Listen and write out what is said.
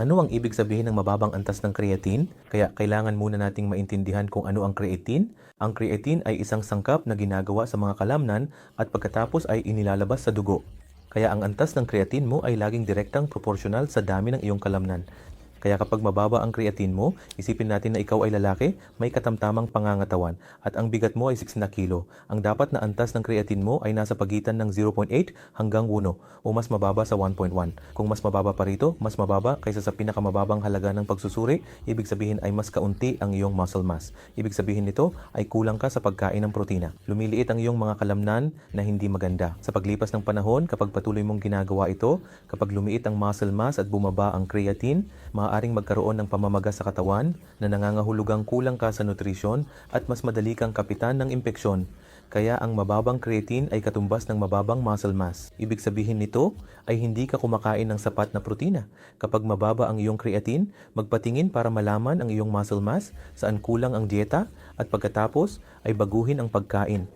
Ano ang ibig sabihin ng mababang antas ng creatine? Kaya kailangan muna nating maintindihan kung ano ang creatine. Ang creatine ay isang sangkap na ginagawa sa mga kalamnan at pagkatapos ay inilalabas sa dugo. Kaya ang antas ng creatine mo ay laging direktang proporsyonal sa dami ng iyong kalamnan. Kaya kapag mababa ang creatine mo, isipin natin na ikaw ay lalaki, may katamtamang pangangatawan, at ang bigat mo ay 6 na kilo. Ang dapat na antas ng creatine mo ay nasa pagitan ng 0.8 hanggang 1 o mas mababa sa 1.1. Kung mas mababa pa rito, mas mababa kaysa sa pinakamababang halaga ng pagsusuri, ibig sabihin ay mas kaunti ang iyong muscle mass. Ibig sabihin nito ay kulang ka sa pagkain ng protina. Lumiliit ang iyong mga kalamnan na hindi maganda. Sa paglipas ng panahon, kapag patuloy mong ginagawa ito, kapag lumiit ang muscle mass at bumaba ang creatine, maaaring magkaroon ng pamamaga sa katawan na nangangahulugang kulang ka sa nutrisyon at mas madali kang kapitan ng impeksyon. Kaya ang mababang creatine ay katumbas ng mababang muscle mass. Ibig sabihin nito ay hindi ka kumakain ng sapat na protina. Kapag mababa ang iyong creatine, magpatingin para malaman ang iyong muscle mass, saan kulang ang dieta, at pagkatapos ay baguhin ang pagkain.